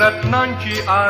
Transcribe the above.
रत्नांची आ